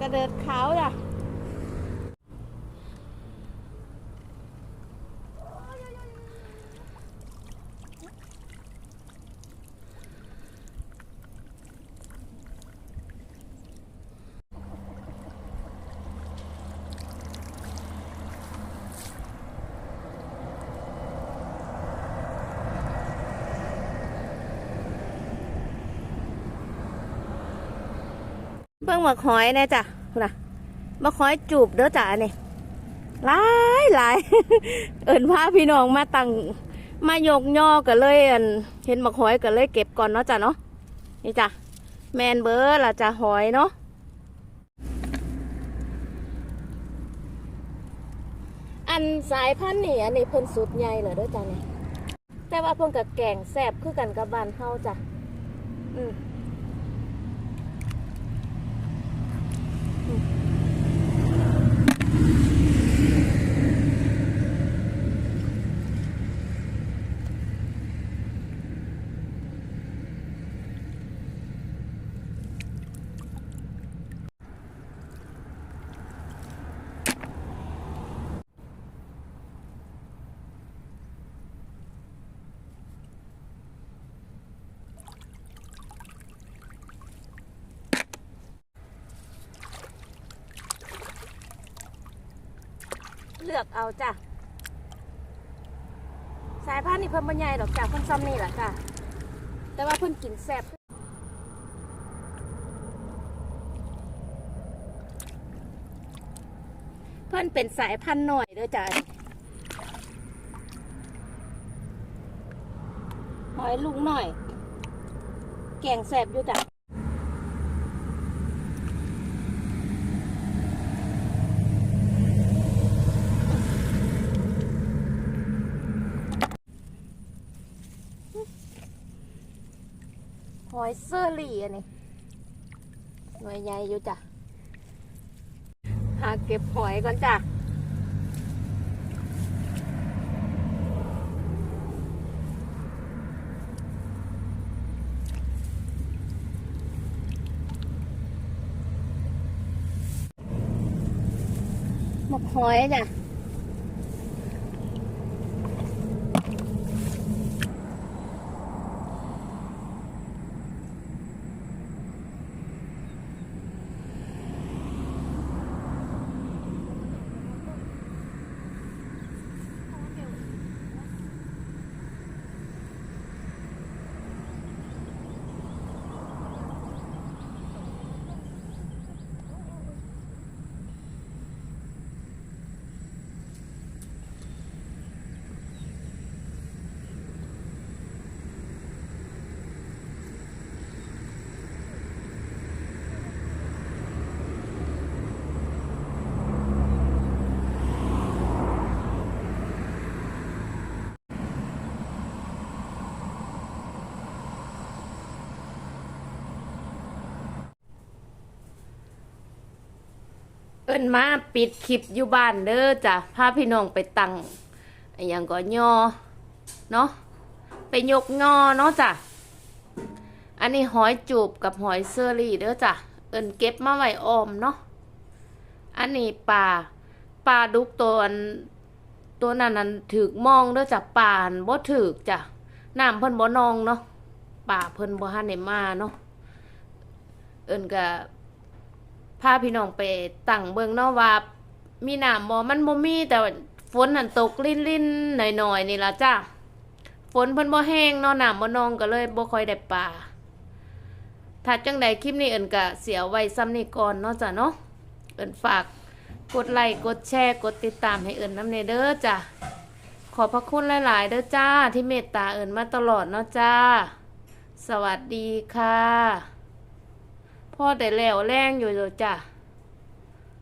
กระเดิดขาวจ้ะ เบิ่งหมักหอยน่จ้ะน่ะหมักหอยจูบเด้อจ้ะอันนี่หลายหลายเอิ้นพาพี่น้องมาตั้งมาโยกย่อก็เลยอันเห็นหมักหอยก็เลยเก็บก่อนเนาะจ้ะเนาะนี่จ้ะแมนเบอร์ละจ้ะหอยเนาะอันสายพันธุ์นี่อันนี้เพิ่นสุดใหญ่เหรอด้อจ้ะนี่แต่ว่าเพิ่นกับแกงแซ่บคือกันกับบ้านเฮาจ้ะอืม เลือกเอาจ้ะสายพันธุ์นี่เพิ่นบรรยายดอกจ้ะเพิ่นซ้ำนี่แหละจ้ะแต่ว่าเพิ่นกินแซ่บเพิ่นเป็นสายพันธุ์หน่อยเด้อจ้ะหอยลุงหน่อย แกงแซ่บอยู่จ้ะ อยเซอรี่อันนี้หน่วยใหญ่อยู่จ้ะหาเก็บหอยก่อนจ้ะหมกหอยจ้ะ เอิ้นมาปิดคลิปอยู่บ้านเด้อจ้ะพาพี่น้องไปตังอย่างก็ยอเนาะไปยกงอเนาะจ้ะอันนี้หอยจูบกับหอยเซอรี่เด้อจ้ะเอิ้นเก็บมาไว้ออมเนาะอันนี้ปลาปลาดุกตัวอันตัวนั้นนั้นถือมองเด้อจ้ะปลานบ่ถือจ้ะน้ำเพิ่นบ่นองเนาะป่าเพิ่นบ่ทันได้มาเนาะเอิ้นก็ พาพี่น้องไปตั้งเบิ่งเนาะว่า มีน้ำบ่มันบ่มีแต่ฝนหันตกลิ่นๆหน่อยๆนี่ล่ะจ้าฝนเพิ่นบ่แห้งเนาะน้ำบ่นองก็เลยบ่ค่อยได้ปลาถ้าจังใดคลิปนี้เอิ้นก็เสียไว้ซ้ำนี้ก่อนเนาะจ้ะเนาะเอิ้นฝากกดไลค์กดแชร์กดติดตามให้เอิ้นนำในเด้อจ้ะขอพระคุณหลายๆเด้อจ้าที่เมตตาเอิ้นมาตลอดเนาะจ้า สวัสดีค่ะ อแต่แล้วแรงอยู่เด้อจ้ะ